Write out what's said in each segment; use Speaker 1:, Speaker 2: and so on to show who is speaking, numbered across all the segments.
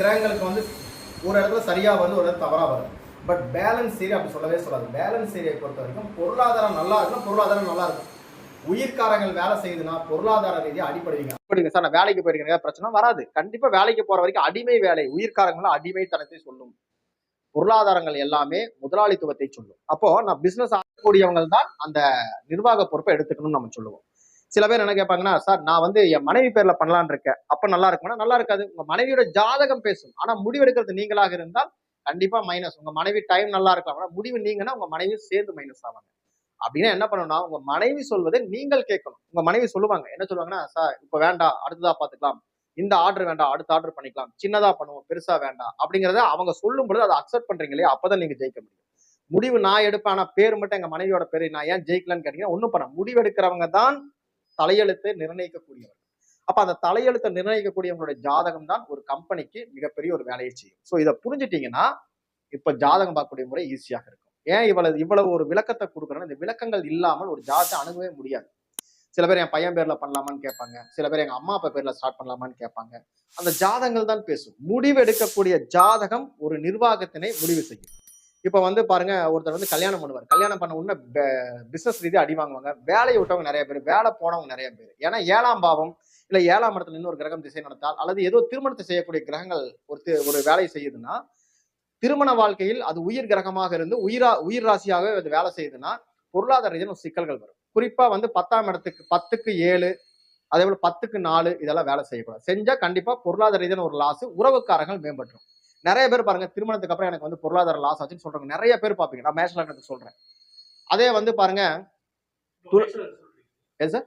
Speaker 1: கிரகங்களுக்கு வந்து ஒரு இடத்துல சரியா வருது ஒரு இடத்துல தவறாக வருது பட் பேலன்ஸ் ஏரியா அப்படி சொல்லவே சொல்லாது. பேலன்ஸ் ஏரியை பொறுத்த வரைக்கும் பொருளாதாரம் நல்லா இருக்குன்னா பொருளாதாரம் நல்லா இருக்கும். உயிர்காரங்கள் வேலை செய்யுதுன்னா பொருளாதார ரீதியாக அடிப்படுவீங்க அப்படிங்க சார் நான் வேலைக்கு போயிருக்கேன். பிரச்சனை வராது. கண்டிப்பாக வேலைக்கு போற வரைக்கும் அடிமை வேலை உயிர்காரங்களும் அடிமைத்தனத்தை சொல்லும். பொருளாதாரங்கள் எல்லாமே முதலாளித்துவத்தை சொல்லும். அப்போ நான் பிசினஸ் ஆகக்கூடியவங்க தான் அந்த நிர்வாக பொறுப்பை எடுத்துக்கணும்னு நம்ம சொல்லுவோம். சில பேர் என்ன கேட்பாங்கன்னா சார் நான் வந்து என் மனைவி பேர்ல பண்ணலான்னு இருக்கேன். அப்ப நல்லா இருக்கும்னா நல்லா இருக்காது. உங்க மனைவியோட ஜாதகம் பேசும். ஆனா முடிவெடுக்கிறது நீங்களாக இருந்தால் கண்டிப்பா மைனஸ் உங்க மனைவி டைம் நல்லா இருக்கலாம். ஆனா முடிவு நீங்கன்னா உங்க மனைவி சேர்ந்து மைனஸ் ஆவாங்க. அப்படின்னா என்ன பண்ணணும்னா உங்க மனைவி சொல்வதை நீங்கள் கேட்கணும். உங்க மனைவி சொல்லுவாங்க. என்ன சொல்லுவாங்கன்னா சார் இப்ப வேண்டாம். அடுத்ததா பாத்துக்கலாம் இந்த ஆர்டர் வேண்டாம். அடுத்த ஆர்டர் பண்ணிக்கலாம். சின்னதா பண்ணுவோம். பெருசா வேண்டாம். அப்படிங்கறத அவங்க சொல்லும் பொழுது அதை அக்செப்ட் பண்றீங்க இல்லையா? அப்பதான் நீங்க ஜெயிக்க முடியும். முடிவு நான் எடுப்பேன். ஆனா பேர் மட்டும் எங்க மனைவியோட பேர். நான் ஏன் ஜெயிக்கலன்னு கேட்டீங்கன்னா ஒண்ணும் பண்ண முடிவு எடுக்கிறவங்க தான் தலையெழுத்தை நிர்ணயிக்கக்கூடியவர் அப்ப அந்த தலையெழுத்தை நிர்ணயிக்கக்கூடியவங்களுடைய ஜாதகம் தான் ஒரு கம்பெனிக்கு மிகப்பெரிய ஒரு வேலையை செய்யும். ஸோ இதை புரிஞ்சுட்டீங்கன்னா இப்ப ஜாதகம் பார்க்கக்கூடிய முறை ஈஸியாக இருக்கும். ஏன் இவ்வளவு இவ்வளவு ஒரு விளக்கத்தை கொடுக்குறேன்னா இந்த விளக்கங்கள் இல்லாமல் ஒரு ஜாதகத்தை அணுகவே முடியாது. சில பேர் என் பையன் பேர்ல பண்ணலாமான்னு கேட்பாங்க. சில பேர் எங்க அம்மா அப்பா பேர்ல ஸ்டார்ட் பண்ணலாமான்னு கேட்பாங்க. அந்த ஜாதகங்கள் தான் பேசும். முடிவு எடுக்கக்கூடிய ஜாதகம் ஒரு நிர்வாகத்தினை முடிவு செய்யும். இப்ப வந்து பாருங்க ஒருத்தர் வந்து கல்யாணம் பண்ணுவார். கல்யாணம் பண்ண உடனே பிசினஸ் ரீதியா அடி வாங்குவாங்க. வேலையை விட்டவங்க நிறைய பேர் வேலை போனவங்க நிறைய பேர். ஏன்னா ஏழாம் பாவம் இல்ல ஏழாம் இடத்துல இன்னொரு கிரகம் திசை நடத்தால் அல்லது ஏதோ திருமணத்தை செய்யக்கூடிய கிரகங்கள் ஒரு ஒரு வேலையை செய்யுதுன்னா திருமண வாழ்க்கையில் அது உயிர் கிரகமாக இருந்து உயிரா உயிர் ராசியாகவே அது வேலை செய்யுதுன்னா பொருளாதார ரீதியான சிக்கல்கள் வரும். குறிப்பா வந்து பத்தாம் இடத்துக்கு பத்துக்கு ஏழு அதே போல பத்துக்கு நாலு இதெல்லாம் வேலை செய்யக்கூடாது. செஞ்சா கண்டிப்பா பொருளாதார ரீதியான ஒரு லாஸ் உறவுக்காரர்கள் மேம்பட்டுரும். நிறைய பேர் பாருங்க திருமணத்துக்கு அப்புறம் எனக்கு வந்து பொருளாதார லாஸ் ஆச்சுன்னு சொல்றாங்க நிறைய பேர் பாப்பீங்க நான் லக்னத்துக்கு சொல்றேன். அதே வந்து பாருங்க சார்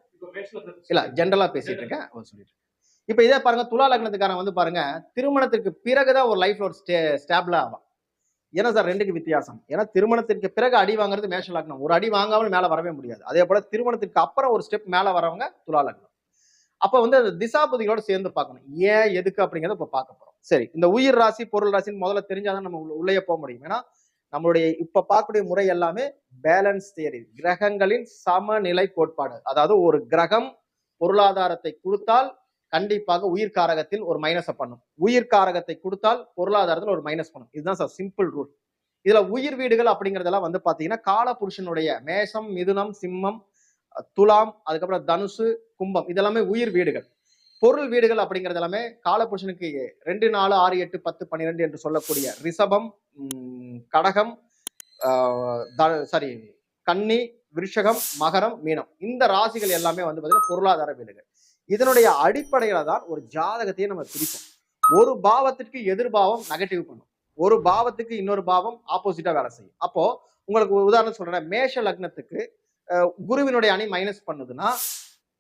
Speaker 1: இல்ல ஜென்ரலா பேசிட்டு இருக்கேன். சொல்லிட்டு. இப்ப இதே பாருங்க துலா லக்னத்துக்காரன் வந்து பாருங்க திருமணத்திற்கு பிறகுதான் ஒரு லைஃப்ல ஒரு ஸ்டே ஸ்டாப்ல ஆவான். ஏன்னா சார் ரெண்டுக்கு வித்தியாசம். ஏன்னா திருமணத்திற்கு பிறகு அடி வாங்குறது மேஷ லக்னம். ஒரு அடி வாங்காமல் மேல வரவே முடியாது. அதே போல திருமணத்திற்கு அப்புறம் ஒரு ஸ்டெப் மேல வரவங்க துலா லக்னம். அப்ப வந்து அந்த திசாபதிகளோட சேர்ந்து பார்க்கணும். ஏன் எதுக்கு அப்படிங்கறத இப்ப பார்க்க போறோம். சரி இந்த உயிர் ராசி பொருள் ராசின்னு முதல்ல தெரிஞ்சாதான் நம்ம உள்ளே உள்ளேயே போக முடியும். ஏன்னா நம்மளுடைய இப்ப பார்க்கக்கூடிய முறை எல்லாமே பேலன்ஸ் தியரி கிரகங்களின் சமநிலை கோட்பாடு. அதாவது ஒரு கிரகம் பொருளாதாரத்தை கொடுத்தால் கண்டிப்பாக உயிர் காரகத்தில் ஒரு மைனஸை பண்ணும். உயிர் காரகத்தை கொடுத்தால் பொருளாதாரத்தில் ஒரு மைனஸ் பண்ணும். இதுதான் சார் சிம்பிள் ரூல் இதுல உயிர் வீடுகள் அப்படிங்கறதெல்லாம் வந்து பாத்தீங்கன்னா காலபுருஷனுடைய மேஷம் மிதுனம் சிம்மம் துலாம் அதுக்கப்புறம் தனுசு கும்பம் இதெல்லாமே உயிர் வீடுகள். பொருள் வீடுகள் அப்படிங்கிறது எல்லாமே காலபுருஷனுக்கு ரெண்டு நாலு ஆறு எட்டு பத்து பன்னிரெண்டு என்று சொல்லக்கூடிய ரிஷபம் கடகம் சாரி கன்னி விருஷகம் மகரம் மீனம். இந்த ராசிகள் எல்லாமே வந்து பார்த்தீங்கன்னா பொருளாதார வீடுகள். இதனுடைய அடிப்படையில தான் ஒரு ஜாதகத்தையே நம்ம பிரிப்போம். ஒரு பாவத்திற்கு எதிர்பாவம் நெகட்டிவ் பண்ணும். ஒரு பாவத்துக்கு இன்னொரு பாவம் ஆப்போசிட்டா வேலை செய்யும். அப்போ உங்களுக்கு உதாரணம் சொல்றேன். மேஷ லக்னத்துக்கு குருவினுடைய அணி மைனஸ் பண்ணுதுன்னா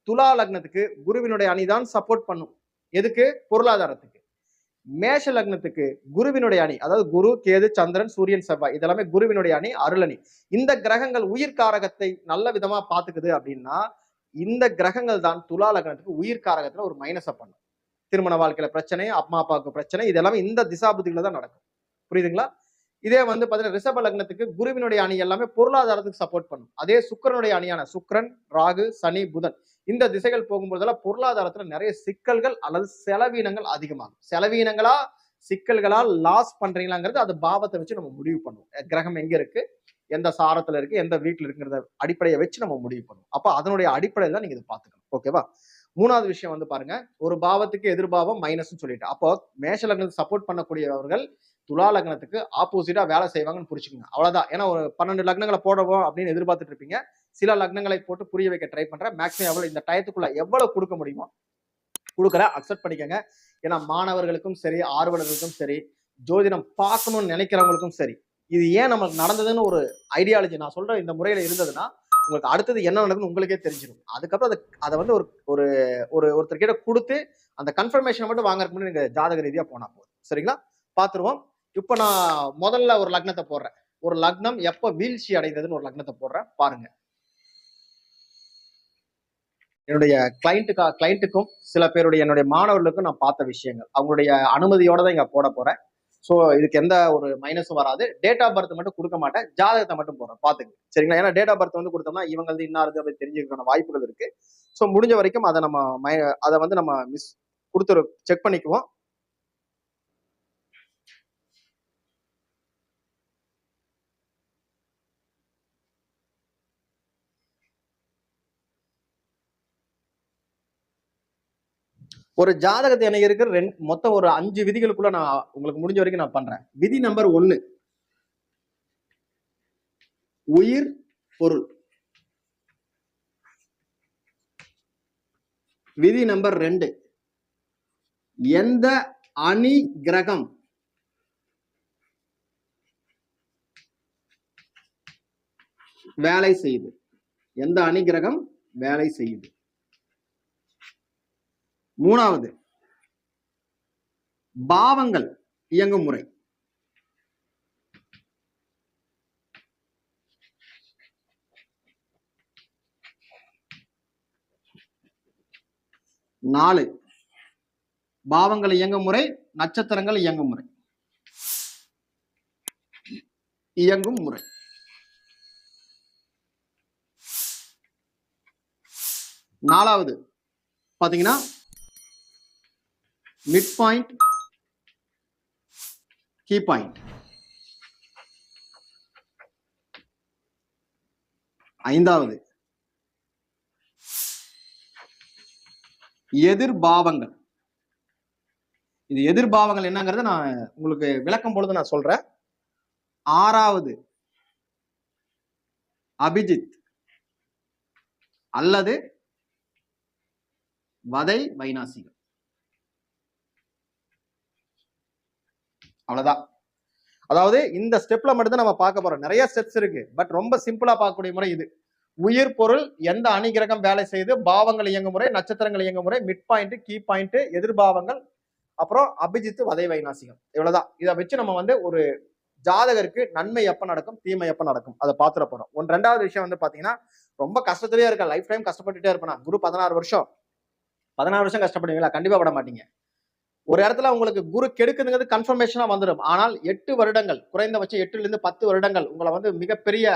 Speaker 1: துலா லக்னத்துக்கு குருவினுடைய அணி தான் சப்போர்ட் பண்ணும். எதுக்கு? பொருளாதாரத்துக்கு. மேஷ லக்னத்துக்கு குருவினுடைய அணி அதாவது குரு கேது சந்திரன் சூரியன் செவ்வாய் இதெல்லாமே குருவினுடைய அணி அருளணி. இந்த கிரகங்கள் உயிர் காரகத்தை நல்ல விதமா பாத்துக்குது அப்படின்னா இந்த கிரகங்கள் தான் துலா லக்னத்துக்கு உயிர் காரகத்துல ஒரு மைனஸை பண்ணும். திருமண வாழ்க்கையில பிரச்சனை அம்மா அப்பாவுக்கு பிரச்சனை இது எல்லாமே இந்த திசாபுதிகளை தான் நடக்கும். புரியுதுங்களா? இதே வந்து பார்த்தீங்கன்னா ரிஷப லக்னத்துக்கு குருவினுடைய அணி எல்லாமே பொருளாதாரத்துக்கு சப்போர்ட் பண்ணும். அதே சுக்கிரனுடைய அணியான சுக்கிரன் ராகு சனி புதன். இந்த திசைகள் போகும்போதெல்லாம் பொருளாதாரத்துல நிறைய சிக்கல்கள் அல்லது செலவீனங்கள் அதிகமாகும். செலவீனங்களா சிக்கல்களா லாஸ் பண்றீங்களாங்கிறது அது பாவத்தை வச்சு நம்ம முடிவு பண்ணுவோம். கிரகம் எங்க இருக்கு? எந்த சாரத்துல இருக்கு? எந்த வீட்டுல இருக்குங்கிறத அடிப்படையை வச்சு நம்ம முடிவு பண்ணுவோம். அப்ப அதனுடைய அடிப்படையில் தான் நீங்க இதை பாத்துக்கணும் ஓகேவா? மூணாவது விஷயம் வந்து பாருங்க ஒரு பாவத்துக்கு எதிர்பாவம் மைனஸ்னு சொல்லிட்டு. அப்போ மேஷ லக்னத்துக்கு சப்போர்ட் பண்ணக்கூடியவர்கள் துலா லக்னத்துக்கு ஆப்போசிட்டா வேலை செய்வாங்கன்னு புரிச்சுக்கோங்க அவ்வளவுதான். ஏன்னா ஒரு பன்னெண்டு லக்னங்களை போடவோம் அப்படின்னு எதிர்பார்த்துட்டு இருப்பீங்க. சில லக்னங்களை போட்டு புரிய வைக்க ட்ரை பண்றேன். மேக்ஸிமம் எவ்வளவு இந்த டயத்துக்குள்ள எவ்வளவு கொடுக்க முடியுமோ கொடுக்குற அக்செப்ட் பண்ணிக்கோங்க. ஏன்னா மாணவர்களுக்கும் சரி ஆர்வலர்களுக்கும் சரி ஜோதிடம் பார்க்கணும்னு நினைக்கிறவங்களுக்கும் சரி இது ஏன் நமக்கு நடந்ததுன்னு ஒரு ஐடியாலஜி நான் சொல்ற இந்த முறையில இருந்ததுன்னா உங்களுக்கு அடுத்தது என்ன நடக்குன்னு உங்களுக்கே தெரிஞ்சிடும் அதுக்கப்புறம் அதை அதை வந்து ஒரு ஒரு ஒரு ஒருத்தர்கிட்ட கொடுத்து அந்த கன்ஃபர்மேஷனை மட்டும் வாங்குறதுக்கு முன்னாடி நீங்க ஜாதக ரீதியா போனா போதும். சரிங்களா? பார்த்துருவோம். இப்போ நான் முதல்ல ஒரு லக்னத்தை போடுறேன். ஒரு லக்னம் எப்ப வீழ்ச்சி அடைந்ததுன்னு ஒரு லக்னத்தை போடுறேன். பாருங்க. என்னுடைய கிளைண்ட்டுக்கா கிளைண்ட்டுக்கும் சில பேருடைய என்னுடைய மாணவர்களுக்கும் நான் பார்த்த விஷயங்கள். அவங்களுடைய அனுமதியோட தான் இங்க போட போறேன். ஸோ இதுக்கு எந்த ஒரு மைனஸும் வராது. டேட் ஆஃப் பர்த் மட்டும் கொடுக்க மாட்டேன். ஜாதகத்தை மட்டும் போடுறேன். பாத்துங்க சரிங்களா? ஏன்னா டேட் ஆஃப் பர்த் வந்து கொடுத்தோம்னா இவங்க இன்னாருது அப்படி தெரிஞ்சுக்கிறதுக்கான வாய்ப்புகள் இருக்கு. ஸோ முடிஞ்ச வரைக்கும் அதை நம்ம மை அதை வந்து நம்ம மிஸ் கொடுத்துரு செக் பண்ணிக்குவோம். ஒரு ஜாதகத்தை எனக்கு இருக்கிற ரெண்டு மொத்தம் ஒரு அஞ்சு விதிகளுக்குள்ள நான் உங்களுக்கு முடிஞ்ச வரைக்கும் நான் பண்றேன். விதி நம்பர் ஒன்னு. உயிர் பொருள். விதி நம்பர் ரெண்டு. எந்த அணி கிரகம்? வேலை செய்யுது. எந்த அணி கிரகம்? வேலை செய்யுது. மூணாவது. பாவங்கள் இயங்கும் முறை. நாலு. பாவங்கள் இயங்கும் முறை நட்சத்திரங்கள் இயங்கும் முறை. இயங்கும் முறை. நாலாவது. பாத்தீங்கன்னா மிட் பாயிண்ட் கீ பாயிண்ட் ஐந்தாவது. எதிர்பாவங்கள் இது எதிர்பாவங்கள் என்னங்கிறத நான் உங்களுக்கு விளக்கம் பொழுது நான் சொல்றேன். ஆறாவது. அபிஜித். அல்லது வதை வைநாசிகள். அவ்வளோதான் அதாவது இந்த ஸ்டெப்ல மட்டும்தான் நம்ம பார்க்க போறோம். நிறைய ஸ்டெப்ஸ் இருக்கு. பட் ரொம்ப சிம்பிளா பார்க்கக்கூடிய முறை இது. உயிர் பொருள் எந்த அணிகிரகம் வேலை செய்து பாவங்கள் இயங்கும் முறை நட்சத்திரங்கள் இயங்கும் முறை மிட் பாயிண்ட் கீ பாயிண்ட் எதிர்பாவங்கள் அப்புறம் அபிஜித்து வதை வைநாசிகம். இவ்வளவுதான். இதை வச்சு நம்ம வந்து ஒரு ஜாதகருக்கு நன்மை எப்ப நடக்கும்? தீமை எப்ப நடக்கும்? அதை பாத்துற போறோம். ஒன் ரெண்டாவது விஷயம் வந்து பாத்தீங்கன்னா ரொம்ப கஷ்டத்திலேயே இருக்கேன் லைஃப் டைம் கஷ்டப்பட்டுட்டே இருப்பேன்? குரு பதினாறு வருஷம். பதினாறு வருஷம் கஷ்டப்படுவீங்களா? கண்டிப்பா பட மாட்டீங்க. ஒரு இடத்துல உங்களுக்கு குரு கெடுக்குதுங்கிறது கன்ஃபர்மேஷனா வந்துடும் ஆனால் எட்டு வருடங்கள் குறைந்தபட்சம் எட்டுல இருந்து பத்து வருடங்கள் உங்களை வந்து மிகப்பெரிய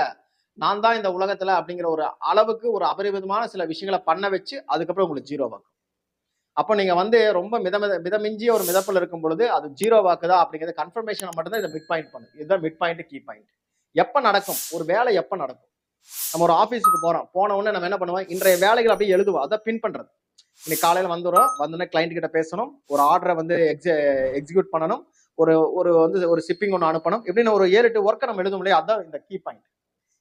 Speaker 1: நான் தான் இந்த உலகத்துல அப்படிங்கிற ஒரு அளவுக்கு ஒரு அபரிமிதமான சில விஷயங்களை பண்ண வச்சு அதுக்கப்புறம் உங்களுக்கு ஜீரோ வாக்கு. அப்போ நீங்க வந்து ரொம்ப மித மித மிதமிஞ்சிய ஒரு மிதப்பில் இருக்கும் பொழுது அது ஜீரோ வாக்குதா அப்படிங்கிறது கன்ஃபர்மேஷனை மட்டும்தான் இதை மிட் பாயிண்ட் பண்ணும். இதுதான் மிட் பாயிண்ட் கீ பாயிண்ட் எப்ப நடக்கும்? ஒரு வேலை எப்ப நடக்கும்? நம்ம ஒரு ஆஃபீஸுக்கு போறோம். போன உடனே நம்ம என்ன பண்ணுவோம்? இன்றைய வேலைகள் அப்படியே எழுதுவோம். அதை பின் பண்ணுறது இன்னைக்கு காலையில வந்துடும் வந்தோடனே கிளைண்ட் கிட்ட பேசணும். ஒரு ஆர்டரை வந்து எக்ஸிக்யூட் பண்ணணும். ஒரு ஒரு வந்து ஒரு ஷிப்பிங் ஒன்று அனுப்பணும். எப்படின்னு ஒரு ஏழு எட்டு ஒர்க்கை நம்ம எழுத முடியாது அதான் இந்த கீ பாயிண்ட்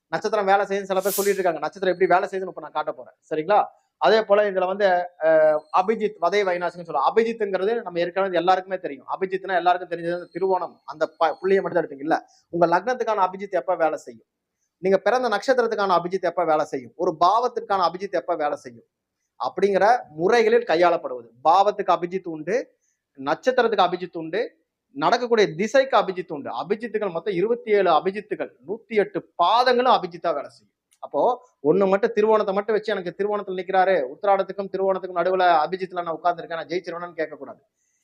Speaker 1: நட்சத்திரம் வேலை செய்யுன்னு சில பேர் சொல்லிட்டு இருக்காங்க. நட்சத்திரம் எப்படி வேலை செய்யுதுன்னு இப்போ நான் காட்ட போறேன். சரிங்களா? அதே போல இதுல வந்து அபிஜித் வதை வைநாசுன்னு சொல்லுவோம் அபிஜித்ங்கிறது நம்ம ஏற்கனவே எல்லாருக்குமே தெரியும். அபிஜித்னா எல்லாருக்கும் தெரிஞ்சது அந்த திருவோணம். அந்த ப- புள்ளியை மட்டும் தான் எடுப்பீங்க. இல்ல உங்க லக்னத்துக்கான அபிஜித் எப்ப வேலை செய்யும்? நீங்க பிறந்த நட்சத்திரத்துக்கான அபிஜித் எப்ப வேலை செய்யும்? ஒரு பாவத்திற்கான அபிஜித் எப்ப வேலை செய்யும்? அப்படிங்கிற முறைகளில் கையாளப்படுவது. பாவத்துக்கு அபிஜித் உண்டு நட்சத்திரத்துக்கு அபிஜித் உண்டு நடக்கக்கூடிய திசைக்கு அபிஜித் உண்டு. அபிஜித்துகள் மொத்தம் இருபத்தி ஏழு அபிஜித்துகள் நூத்தி எட்டு பாதங்களும் அபிஜித்தா வேலை செய்யும். அப்போ ஒண்ணு மட்டும் திருவோணத்தை மட்டும் வச்சு எனக்கு திருவோணத்தில் நிக்கிறாரு. உத்திராடத்துக்கும் திருவோணத்துக்கும் நடுவுல அபிஜித்ல நான் உட்கார்ந்துருக்கேன். நான் ஜெயிச்சிருவேன்னு கேட்கக்கூடாது.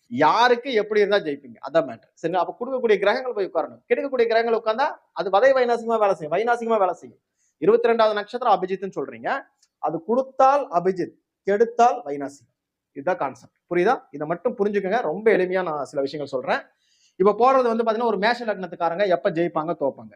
Speaker 1: யாருக்கு எப்படி இருந்தா ஜெயிப்பீங்க? அதான் மேட்டர் சரிங்களா? அப்ப கொடுக்கக்கூடிய கிரகங்கள் போய் உட்காரணும். கிடைக்கக்கூடிய கிரகங்கள் உட்கார்ந்தா அது வதை வைநாசிகமா வேலை செய்யும். வைநாசிகமா வேலை செய்யும். இருபத்தி ரெண்டாவது நட்சத்திரம் அபிஜித்னு சொல்றீங்க. அது கொடுத்தால் அபிஜித். கெடுத்தால் வைனாசி. இதுதான் கான்செப்ட் புரியுதா? இதை மட்டும் புரிஞ்சுக்கோங்க. ரொம்ப எளிமையா நான் சில விஷயங்கள் சொல்றேன். இப்ப போறது வந்து பாத்தீங்கன்னா ஒரு மேஷ லக்னத்துக்காரங்க எப்ப ஜெயிப்பாங்க தோப்பாங்க.